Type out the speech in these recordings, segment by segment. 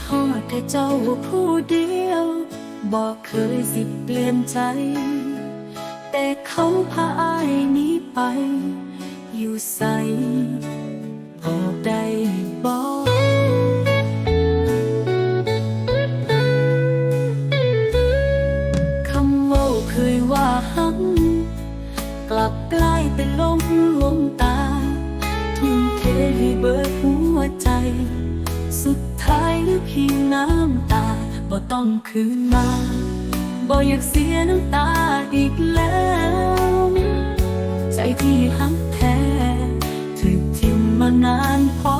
พอเธอเจ้าผู้เดียวบอกเคยสิเปลี่ยนใจ แต่เขาพาอายนี้ไป อยู่ใสบอกได้บอกคำว่าเคยว่าหักกลับกลายเป็นลมลวงตา ทุ่มเทให้เบิดหัวายเหลือเพียงน้ำตาบ่ต้องคืนมาบ่อยากเสียน้ำตาอีกแล้ว ใจที่หักแท้ถึกทิ้งมานานพอ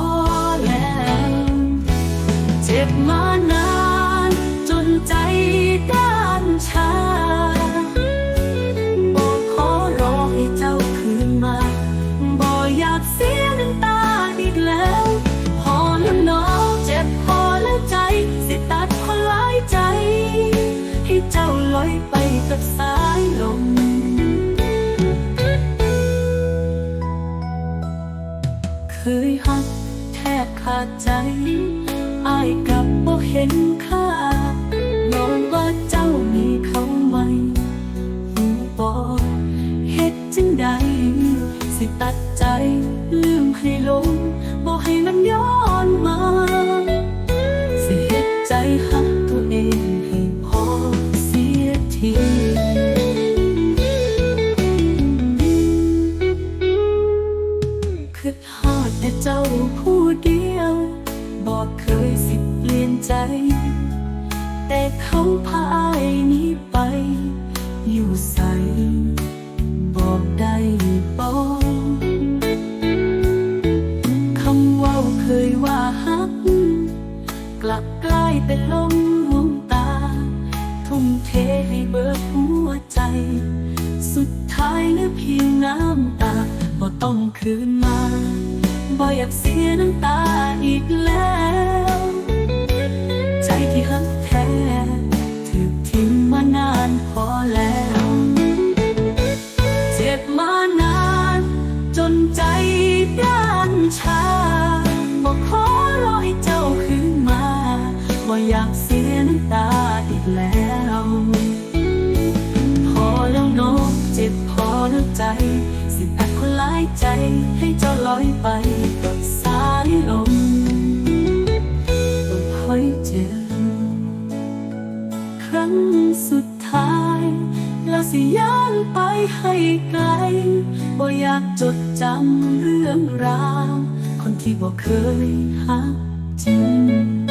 แล้วเจ็บมานานจนใจด้ กับสายลมเคยหักแทบขาดใจอายกับบ่เห็นค่ายอมว่าเจ้ามีเขาใหม่หูบอกเฮ็ดจังใดสิตัดใจลืมให้ลงบ่ให้มันย้อนมา แต่เขาพาไอายหนี้ไป อยู่ใส บอกได้บอกคำว่าเคยว่าฮัก กลับกลายเป็นลมลวงตา ทุ่มเทให้เบิดหัวใจ สุดท้ายเหลือเพียงน้ำตาบ่ต้องคืนมาบ่อยากเสียน้ำตาอีกแล้ว ถูกทิ้งมานานพอแล้ว เจ็บมานาน จนใจด้านชาบอกขอรอให้เจ้าคืนมาว่าอยากเสียน้ำตาอีกแล้ว พอแล้วน้องเจ็บพอแล้วใจ สิตัดคนหลายใจให้เจ้าลอยไป สิย้อนไปให้ไกลบ่อยากจดจำเรื่องราว คนที่บ่เคยหักจริง